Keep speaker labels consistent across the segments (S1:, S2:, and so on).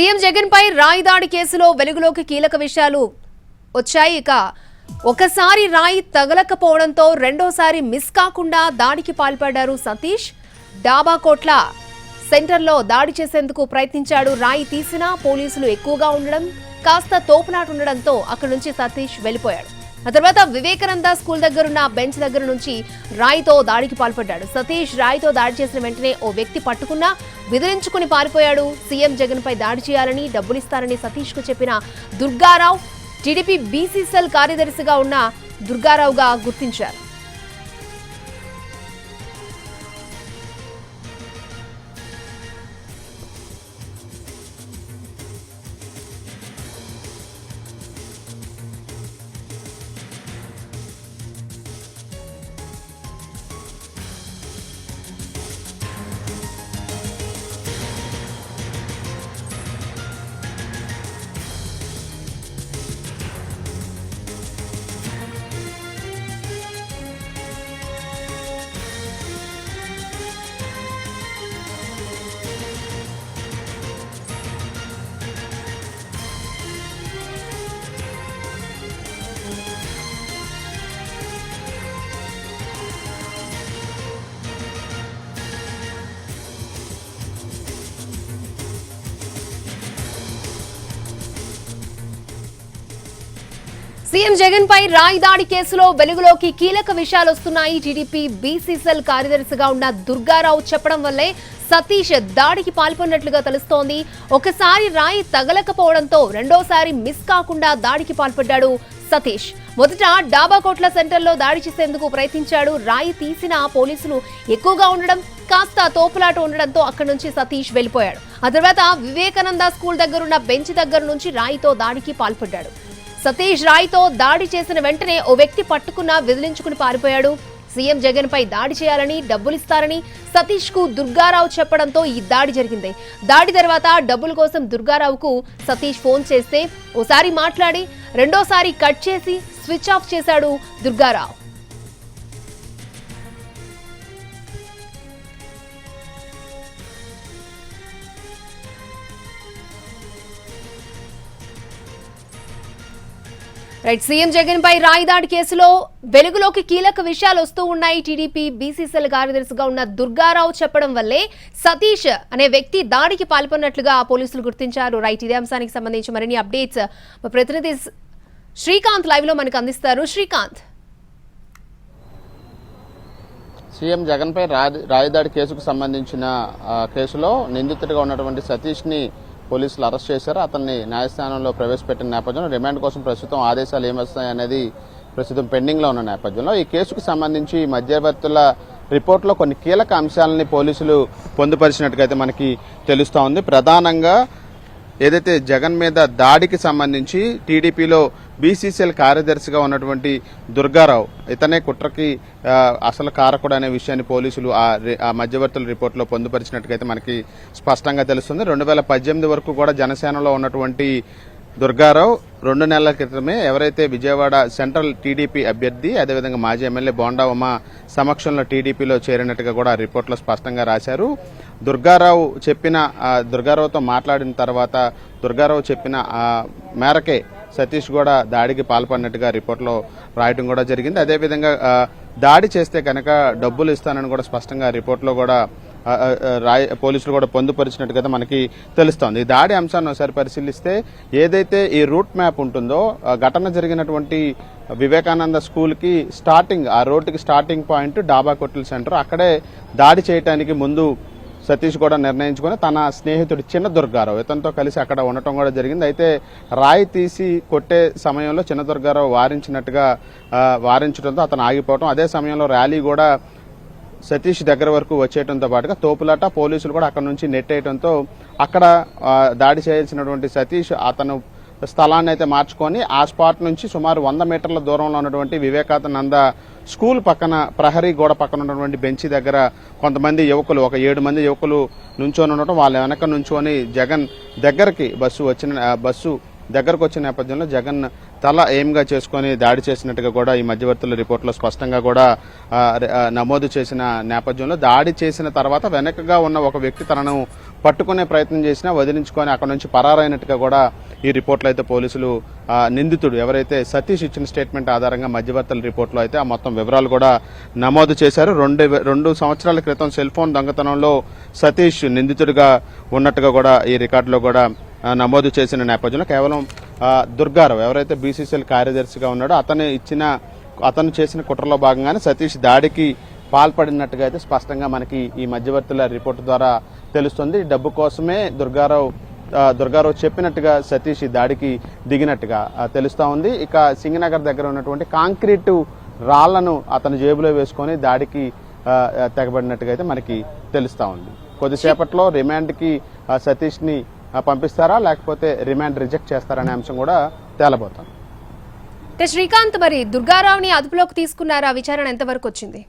S1: CM Jagan పై రాయి దాడి కేసులో వెలుగులోకి కీలక విషయాలు వచ్చాయి. ఇక ఒకసారి రాయి తగలకపోవడంతో రెండోసారి మిస్ కాకుండా దాడికి పాల్పడ్డారు సతీష్. డాబా కోట్ల సెంటర్లో దాడి చేసేందుకు ప్రయత్నించాడు రాయి తీసినా పోలీసులు ఎక్కువగా ఉండడం కాస్త తోపునాటు ఉండడంతో అక్కడి నుంచి సతీష్ వెళ్ళిపోయాడు. ఆ తర్వాత వివేకానంద స్కూల్ దగ్గరున్న బెంచ్ దగ్గర నుంచి రాయితో దాడికి పాల్పడ్డాడు. సతీష్ రాయితో దాడి చేసిన వెంటనే ఓ వ్యక్తి పట్టుకున్నా బెదిరించుకుని పారిపోయాడు. సీఎం జగన్ పై దాడి చేయాలని డబ్బులిస్తారని సతీష్కు చెప్పిన దుర్గారావు టీడీపీ బీసీసీఎల్ కార్యదర్శిగా ఉన్న దుర్గారావుగా గుర్తించారు. సీఎం జగన్ పై రాయి దాడి కేసులో వెలుగులోకి కీలక విషయాలు వస్తున్నాయి. టీడీపీ బీసీసీఎల్ కార్యదర్శిగా ఉన్న దుర్గారావు చెప్పడం వల్లే సతీష్ దాడికి పాల్పడినట్లుగా తెలుస్తోంది. ఒకసారి రాయి తగలకపోవడంతో రెండోసారి మిస్ కాకుండా దాడికి పాల్పడ్డాడు సతీష్. మొదట డాబాకోట్ల సెంటర్లో దాడి చేసేందుకు ప్రయత్నించాడు. రాయి తీసిన పోలీసులు ఎక్కువగా ఉండడం కాస్త తోపులాట ఉండడంతో అక్కడి నుంచి సతీష్ వెళ్ళిపోయాడు ఆ తర్వాత వివేకానంద స్కూల్ దగ్గరున్న బెంచ్ దగ్గర నుంచి రాయితో దాడికి పాల్పడ్డాడు. సతీష్ రాయ్తో దాడి చేసిన వెంటనే ఓ వ్యక్తి పట్టుకున్న విదిలించుకుని పారిపోయాడు. సీఎం జగన్ పై దాడి చేయాలని డబ్బులిస్తారని సతీష్కు దుర్గారావు చెప్పడంతో ఈ దాడి జరిగింది. దాడి తర్వాత డబ్బుల కోసం దుర్గారావుకు సతీష్ ఫోన్ చేస్తే ఓసారి మాట్లాడి రెండోసారి కట్ చేసి స్విచ్ ఆఫ్ చేశాడు దుర్గారావు. రైట్ సీఎం జగన్ పై రాయిదాడి కేసులో వెలుగులోకి కీలక విషయాలు వస్తూ ఉన్నాయి. టీడీపీ బీసీసీఎల్ కార్యదర్శిగా ఉన్న దుర్గారావు చెప్పడం వల్లే సతీష్ అనే వ్యక్తి దాడికి పాల్పడినట్లుగా పోలీసులు గుర్తించారు. రైట్ ఇదే అంశానికి సంబంధించి మరిన్ని అప్డేట్స్ మా ప్రతినిధి శ్రీకాంత్ లైవ్లో మనకు అందిస్తారు. శ్రీకాంత్.
S2: సీఎం జగన్పై రా- రాయదాడి కేసుకు సంబంధించిన కేసులో నిందితుడిగా ఉన్నటువంటి సతీష్ని పోలీసులు అరెస్ట్ చేశారు. అతన్ని న్యాయస్థానంలో ప్రవేశపెట్టిన నేపథ్యంలో రిమాండ్ కోసం ప్రస్తుతం ఆదేశాలు ఏమొస్తాయి అనేది ప్రస్తుతం పెండింగ్లో ఉన్న నేపథ్యంలో. ఈ కేసుకు సంబంధించి మధ్యవర్తుల రిపోర్ట్లో కొన్ని కీలక అంశాలని పోలీసులు పొందుపరిచినట్టుగా అయితే మనకి తెలుస్తూ ఉంది. ప్రధానంగా ఏదైతే జగన్ మీద దాడికి సంబంధించి టీడీపీలో బీసీసీఎల్ కార్యదర్శిగా ఉన్నటువంటి దుర్గారావు ఇతనే కుట్రకి అసలు కారకుడు అనే విషయాన్ని పోలీసులు ఆ రి- ఆ మధ్యవర్తుల రిపోర్ట్లో పొందుపరిచినట్టుగైతే మనకి స్పష్టంగా తెలుస్తుంది. రెండు వేల పద్దెనిమిది వరకు కూడా జనసేనలో ఉన్నటువంటి దుర్గారావు రెండు నెలల క్రితమే ఎవరైతే విజయవాడ సెంట్రల్ టీడీపీ అభ్యర్థి అదేవిధంగా మాజీ ఎమ్మెల్యే బోండా ఉమ సమక్షంలో టీడీపీలో చేరినట్టుగా కూడా రిపోర్ట్లో స్పష్టంగా రాశారు. దుర్గారావు చెప్పిన దుర్గారావుతో మాట్లాడిన తర్వాత దుర్గారావు చెప్పిన మేరకే సతీష్ కూడా దాడికి పాల్పడినట్టుగా రిపోర్ట్లో రాయటం కూడా జరిగింది. అదేవిధంగా దాడి చేస్తే కనుక డబ్బులు ఇస్తానని కూడా స్పష్టంగా రిపోర్ట్లో కూడా రాయ పోలీసులు కూడా పొందుపరిచినట్టుగా మనకి తెలుస్తోంది. ఈ దాడి అంశాన్ని ఒకసారి పరిశీలిస్తే ఏదైతే ఈ రూట్ మ్యాప్ ఉంటుందో ఘటన జరిగినటువంటి వివేకానంద స్కూల్కి స్టార్టింగ్ ఆ రోడ్డుకి స్టార్టింగ్ పాయింట్ డాబా కొట్టుల సెంటర్. అక్కడే దాడి చేయడానికి ముందు సతీష్ కూడా నిర్ణయించుకొని తన స్నేహితుడు చిన్న దుర్గారావు ఇతనితో కలిసి అక్కడ ఉండటం కూడా జరిగింది. అయితే రాయి తీసి కొట్టే సమయంలో చిన్న దుర్గారావు వారించినట్టుగా వారించడంతో అతను ఆగిపోవడం అదే సమయంలో ర్యాలీ కూడా సతీష్ దగ్గర వరకు వచ్చేయడంతో పాటుగా తోపులాట పోలీసులు కూడా అక్కడ నుంచి నెట్టేయడంతో అక్కడ దాడి చేయాల్సినటువంటి సతీష్ అతను స్థలాన్ని అయితే మార్చుకొని ఆ స్పాట్ నుంచి సుమారు వంద మీటర్ల దూరంలో ఉన్నటువంటి వివేకానంద స్కూల్ పక్కన ప్రహరీ గోడ పక్కన ఉన్నటువంటి బెంచి దగ్గర కొంతమంది యువకులు ఒక ఏడు మంది యువకులు నుంచొని ఉండటం వాళ్ళ వెనక నుంచొని జగన్ దగ్గరికి బస్సు వచ్చిన బస్సు దగ్గరకు వచ్చిన నేపథ్యంలో జగన్ తల ఎయిమ్గా చేసుకొని దాడి చేసినట్టుగా కూడా ఈ మధ్యవర్తుల రిపోర్ట్లో స్పష్టంగా కూడా నమోదు చేసిన నేపథ్యంలో దాడి చేసిన తర్వాత వెనకగా ఉన్న ఒక వ్యక్తి తనను పట్టుకునే ప్రయత్నం చేసినా వదిలించుకొని అక్కడ నుంచి పరారైనట్టుగా కూడా ఈ రిపోర్ట్లో అయితే పోలీసులు నిందితుడు ఎవరైతే సతీష్ ఇచ్చిన స్టేట్మెంట్ ఆధారంగా మధ్యవర్తుల రిపోర్ట్లో అయితే ఆ మొత్తం వివరాలు కూడా నమోదు చేశారు. రెండు రెండు సంవత్సరాల క్రితం సెల్ ఫోన్ దొంగతనంలో సతీష్ నిందితుడిగా ఉన్నట్టుగా కూడా ఈ రికార్డులో కూడా నమోదు చేసిన నేపథ్యంలో కేవలం దుర్గారావు ఎవరైతే బీసీసీఎల్ కార్యదర్శిగా ఉన్నాడో అతను ఇచ్చిన అతను చేసిన కుట్రలో భాగంగానే సతీష్ దాడికి పాల్పడినట్టుగా అయితే స్పష్టంగా మనకి ఈ మధ్యవర్తుల రిపోర్టు ద్వారా తెలుస్తుంది. డబ్బు కోసమే దుర్గారావు దుర్గారావు చెప్పినట్టుగా సతీష్ ఈ దాడికి దిగినట్టుగా తెలుస్తూ ఉంది. ఇక సింగనగర్ దగ్గర ఉన్నటువంటి కాంక్రీటు రాళ్ళను అతని జేబులో వేసుకొని దాడికి తెగబడినట్టుగా అయితే మనకి తెలుస్తూ ఉంది. కొద్దిసేపట్లో రిమాండ్కి సతీష్ని పంపిస్తారా? లేకపోతే రిమాండ్ రిజెక్ట్ చేస్తారనే అంశం కూడా తేలబోతుంది.
S1: అంటే శ్రీకాంత్ మరి దుర్గారావుని అదుపులోకి తీసుకున్నారా? విచారణ ఎంతవరకు వచ్చింది?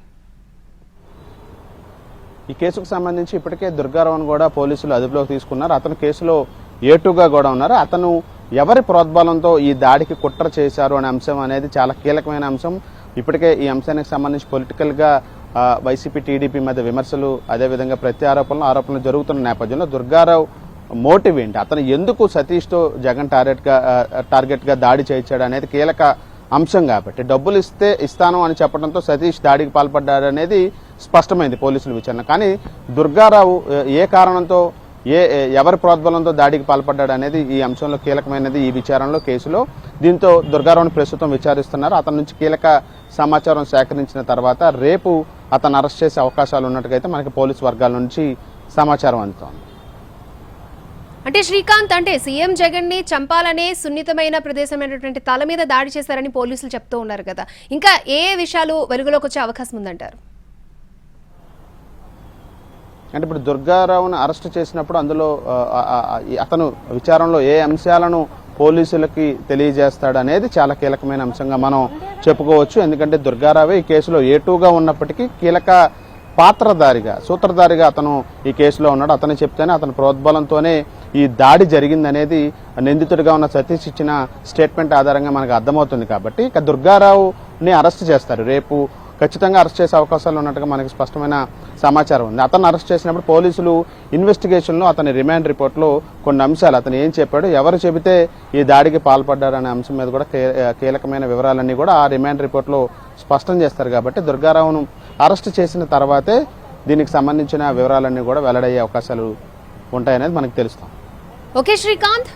S2: ఈ కేసుకు సంబంధించి ఇప్పటికే దుర్గారావును కూడా పోలీసులు అదుపులోకి తీసుకున్నారు. అతను కేసులో ఏటుగా కూడా ఉన్నారు. అతను ఎవరి ప్రోద్బలంతో ఈ దాడికి కుట్ర చేశారు అనే అంశం అనేది చాలా కీలకమైన అంశం. ఇప్పటికే ఈ అంశానికి సంబంధించి పొలిటికల్గా వైసీపీ టీడీపీ మధ్య విమర్శలు అదేవిధంగా ప్రతి ఆరోపణలు ఆరోపణలు జరుగుతున్న నేపథ్యంలో దుర్గారావు మోటివ్ ఏంటి? అతను ఎందుకు సతీష్తో జగన్ టార్గెట్గా టార్గెట్గా దాడి చేయించాడు అనేది కీలక అంశం కాబట్టి. డబ్బులు ఇస్తే ఇస్తాను అని చెప్పడంతో సతీష్ దాడికి పాల్పడ్డాడు అనేది స్పష్టమైంది పోలీసుల విచారణ. కానీ దుర్గారావు ఏ- కారణంతో ఏ ఏ- ఎవరి ప్రోద్బలంతో దాడికి పాల్పడ్డాడు అనేది ఈ అంశంలో కీలకమైనది ఈ విచారణలో కేసులో. దీంతో దుర్గారావుని ప్రస్తుతం విచారిస్తున్నారు. అతని నుంచి కీలక సమాచారం సేకరించిన తర్వాత రేపు అతను అరెస్ట్ చేసే అవకాశాలు ఉన్నట్టుగా అయితే మనకి పోలీసు వర్గాల నుంచి సమాచారం అందుతోంది.
S1: అంటే శ్రీకాంత్ అంటే సీఎం జగన్ని చంపాలనే సున్నితమైన ప్రదేశమైనటువంటి తల మీద దాడి చేశారని పోలీసులు చెప్తూ ఉన్నారు కదా. ఇంకా ఏ విషయాలు వెలుగులోకి వచ్చే అవకాశం ఉందంటారు?
S2: అంటే ఇప్పుడు దుర్గారావును అరెస్ట్ చేసినప్పుడు అందులో అతను విచారణలో ఏ అంశాలను పోలీసులకి తెలియజేస్తాడు అనేది చాలా కీలకమైన అంశంగా మనం చెప్పుకోవచ్చు. ఎందుకంటే దుర్గారావే ఈ కేసులో ఏటూగా ఉన్నప్పటికీ కీలక పాత్రధారిగా సూత్రధారిగా అతను ఈ కేసులో ఉన్నాడు. అతను చెప్తేనే అతని ప్రోద్బలంతోనే ఈ దాడి జరిగిందనేది నిందితుడిగా ఉన్న సతీష్ ఇచ్చిన స్టేట్మెంట్ ఆధారంగా మనకు అర్థమవుతుంది కాబట్టి ఇక దుర్గారావుని అరెస్ట్ చేస్తారు. రేపు ఖచ్చితంగా అరెస్ట్ చేసే అవకాశాలు ఉన్నట్టుగా మనకి స్పష్టమైన సమాచారం ఉంది. అతను అరెస్ట్ చేసినప్పుడు పోలీసులు ఇన్వెస్టిగేషన్లో అతని రిమాండ్ రిపోర్ట్లో కొన్ని అంశాలు అతను ఏం చెప్పాడు ఎవరు చెబితే ఈ దాడికి పాల్పడ్డారనే అంశం మీద కూడా కీలకమైన వివరాలన్నీ కూడా ఆ రిమాండ్ రిపోర్ట్లో స్పష్టం చేస్తారు కాబట్టి దుర్గారావును అరెస్ట్ చేసిన తర్వాతే దీనికి సంబంధించిన వివరాలన్నీ కూడా వెల్లడయ్యే అవకాశాలు ఉంటాయనేది మనకు తెలుస్తాం.
S1: ఓకే శ్రీకాంత్